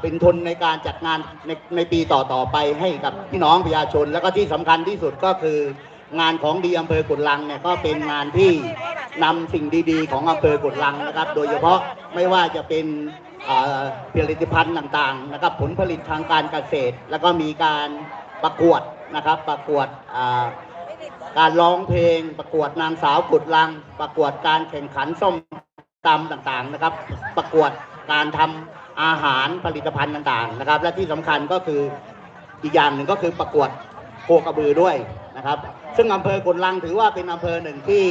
เป็นทุนในการจัดงานในในปีต่อๆไปให้กับพี่น้องประชาชน แล้วก็ที่สำคัญที่สุดก็คืองานของดีอำเภอกุดลังเนี่ยก็เป็นงานที่นำสิ่งดีๆ ของอำเภอกุดลังนะครับ โดยเฉพาะไม่ว่าจะเป็นผลิตภัณฑ์ต่างๆนะครับผลผลิตทางการเกษตร แล้วก็มีการประกวดนะครับประกวดการร้องเพลง ประกวดนางสาวกุดลัง ประกวดการแข่งขันส้มตำต่างๆนะครับ ประกวดการทำ อาหารผลิตภัณฑ์ต่างๆนะครับ และที่สำคัญก็คืออีกอย่างหนึ่งก็คือประกวดโคกระบือด้วยนะครับ ซึ่งอำเภอกุดลังถือว่าเป็นอำเภอหนึ่งที่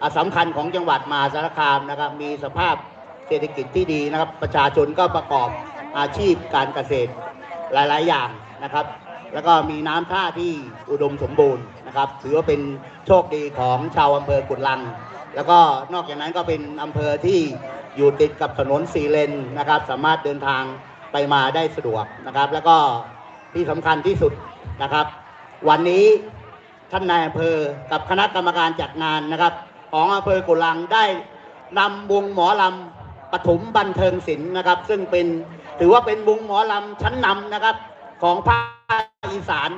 อ่าสำคัญของจังหวัดมหาสารคามนะครับ มีสภาพเศรษฐกิจที่ดีนะครับ ประชาชนก็ประกอบอาชีพการเกษตรหลาย ๆ อย่างนะครับ แล้วก็มีน้ำท่าที่อุดมสมบูรณ์นะครับ ถือว่าเป็นโชคดีของชาวอำเภอกุดลัง แล้วก็นอกจากนั้นก็เป็นอำเภอที่อยู่ติดกับถนนสีเลนนะครับ สามารถเดินทางไปมาได้สะดวกนะครับ แล้วก็ที่สำคัญที่สุดนะครับ วันนี้ท่านนายอำเภอกับคณะกรรมการจัดงานนะครับ ของอำเภอกุลังได้นำวงหมอลำปฐมบันเทิงศิลป์นะครับ ซึ่งเป็นถือว่าเป็นวงหมอลำชั้นนำนะครับของภาคอีสาน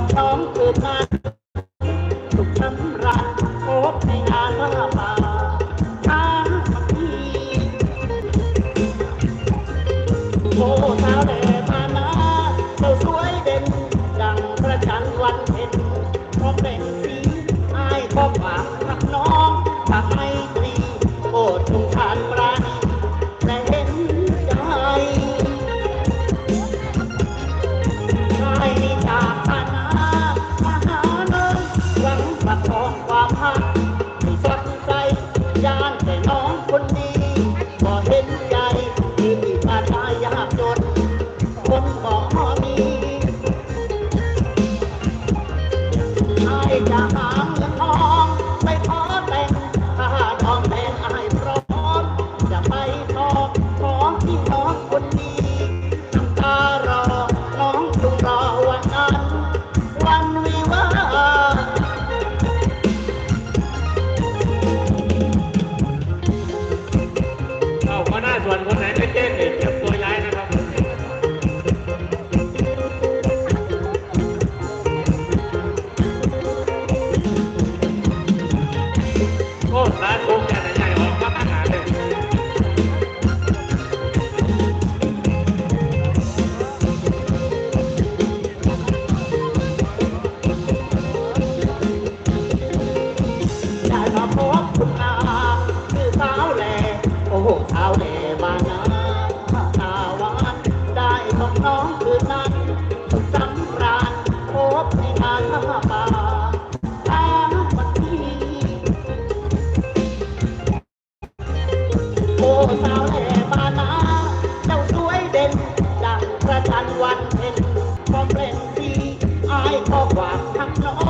ได้พบน้องเกิดงานสุขสำราญพบในงานพระป่าช้างทีโอ้สาวแหล่บ้านาเจ้าสวยเด่น ดังพระจันทร์วันเพ็ญพร้อมเป็นสีอายขอฝากรักน้องฝากไน้องคนดีก็เห็นใจที่มาตายยากจนคนบ่มีไอ้จะหาเงิน สาวแหล่ปานาเจ้าสวยเด่น ดังประจันวันเพ็ญพร้อมเปล่งสีอายพอฝากทั้งน้อง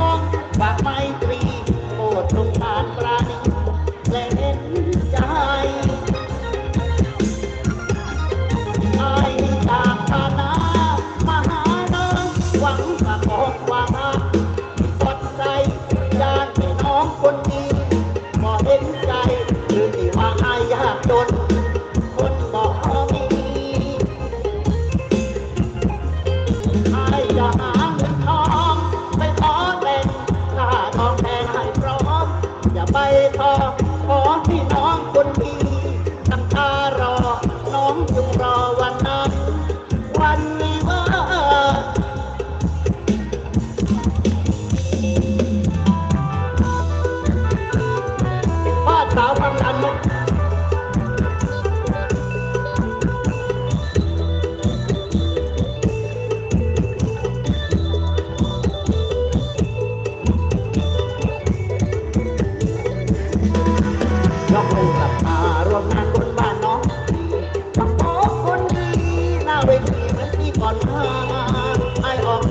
ไอ้จะหาเงินทองไปขอแต่งถ้าทองแพงให้พร้อมอย่าไปทอขอที่น้องคนดี